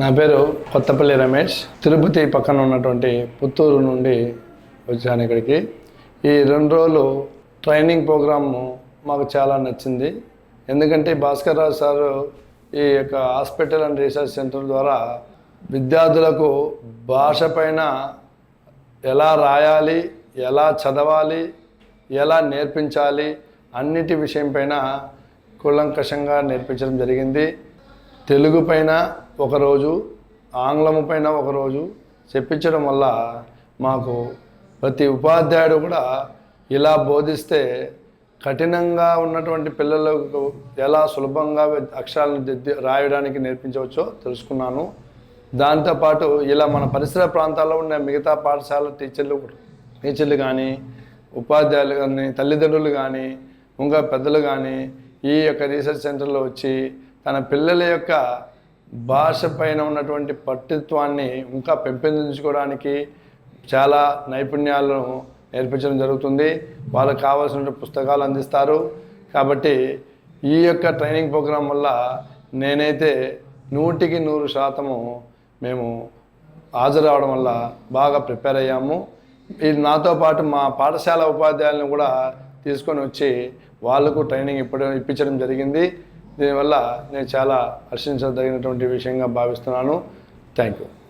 నా పేరు కొత్తపల్లి రమేష్. తిరుపతి పక్కన ఉన్నటువంటి పుత్తూరు నుండి వచ్చాను ఇక్కడికి. ఈ రెండు రోజులు ట్రైనింగ్ ప్రోగ్రాము మాకు చాలా నచ్చింది. ఎందుకంటే భాస్కర్ రావు సారు ఈ యొక్క హాస్పిటల్ అండ్ రీసెర్చ్ సెంటర్ ద్వారా విద్యార్థులకు భాష పైన ఎలా రాయాలి ఎలా చదవాలి ఎలా నేర్పించాలి అన్నిటి విషయం పైన కూలంకషంగా నేర్పించడం జరిగింది. తెలుగు పైన ఒకరోజు ఆంగ్లము పైన ఒకరోజు చెప్పించడం వల్ల మాకు ప్రతి ఉపాధ్యాయుడు కూడా ఇలా బోధిస్తే కఠినంగా ఉన్నటువంటి పిల్లలకు ఎలా సులభంగా అక్షరాలను దిద్ది రాయడానికి నేర్పించవచ్చో తెలుసుకున్నాను. దాంతోపాటు ఇలా మన పరిసర ప్రాంతాల్లో ఉన్న మిగతా పాఠశాల టీచర్లు టీచర్లు కానీ ఉపాధ్యాయులు కానీ తల్లిదండ్రులు కానీ ఇంకా పెద్దలు కానీ ఈ యొక్క రీసెర్చ్ సెంటర్లో వచ్చి తన పిల్లల యొక్క భాష పైన ఉన్నటువంటి పట్టుత్వాన్ని ఇంకా పెంపొందించుకోవడానికి చాలా నైపుణ్యాలను నేర్పించడం జరుగుతుంది. వాళ్ళకి కావాల్సిన పుస్తకాలు అందిస్తారు. కాబట్టి ఈ యొక్క ట్రైనింగ్ ప్రోగ్రాం వల్ల నేనైతే నూటికి నూరు శాతము మేము హాజరవడం వల్ల బాగా ప్రిపేర్ అయ్యాము. ఇది నాతో పాటు మా పాఠశాల ఉపాధ్యాయులను కూడా తీసుకొని వచ్చి వాళ్ళకు ట్రైనింగ్ ఇప్పడం ఇప్పించడం జరిగింది. దీనివల్ల నేను చాలా హర్షించదగినటువంటి విషయంగా భావిస్తున్నాను. Thank you